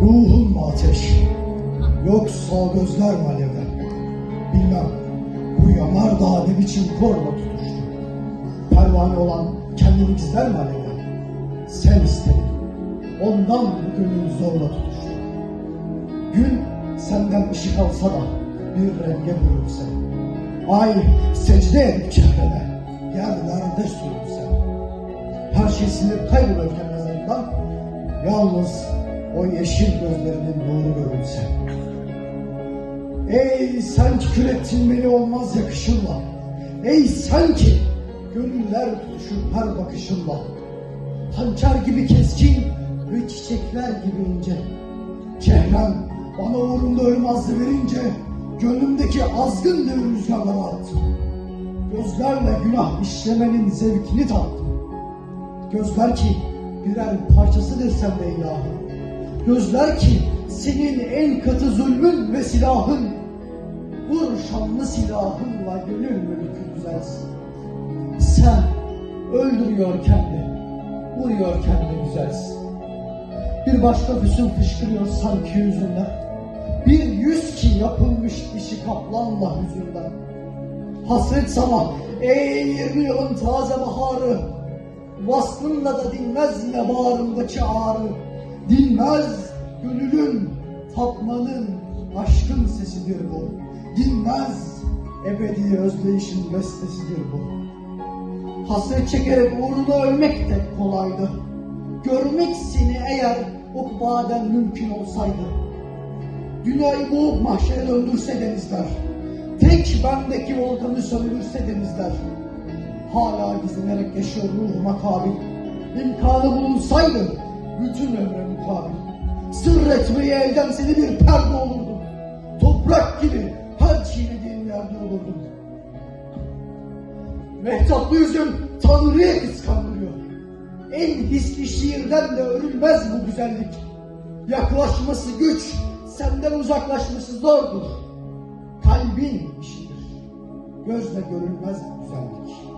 Ruhun mu ateş? Yoksa gözler mi alevden? Bilmem. Bu yanar dağ ne biçim korla tutuştu. Pervane olan kendini gizler mi alevden? Sen istedin. Ondan bu zorla tutuştu. Gün senden ışık alsa da bir renge bürünse. Ay secde edip çehrene, yerlerde sürünse. Her şey silip kaybolurken yalnız o yeşil gözlerinin nuru görünse. Ey sen ki kürettin beni olmaz yakışınla. Ey sen ki gönüller tutuşur her bakışınla. Hançer gibi keskin ve çiçekler gibi ince. Çehrem bana uğrunda ölmezdi verince gönlümdeki azgın dev rüzgarlara attım. Gözlerle günah işlemenin zevkini tattım. Gözler ki birer parçasıdır sende ilahım. Gözler ki senin en katı zulmün ve silahın. Vur şanlı silahınla gönül mülkü güzelsin. Sen öldürüyorken de vuruyorken de güzelsin. Bir başka füsun fışkırıyor sanki yüzünden. Bir yüz ki yapılmış dişi kaplanla hüzünden. Hasret sana ey yirmi yılın taze baharı. Vasfınla da dinmez yine bağrımdaki ağrı. Dinmez gönülün, tapmanın, aşkın sesidir bu. Dinmez ebedi özleyişin bestesidir bu. Hasret çekerek uğruna ölmek de kolaydı. Görmek seni eğer ukbaden mümkün olsaydı. Dünyayı boğup mahşere döndürse denizler. Tek bendeki volkanı söndürse denizler. Hala gizlenerek yaşıyor ruhuma kabil. İmkanı bulunsaydı bütün ömre mukabil. Sır etmeyi elden seni bir perde olurdum. Toprak gibi her çiğnediğim yerde olurdum. Mehtaplı yüzüm Tanrı'ya kıskandırıyor. En hisli şiirden de örülmez bu güzellik. Yaklaşması güç, senden uzaklaşması zordur. Kalbin işidir. Gözle görülmez bu güzellik.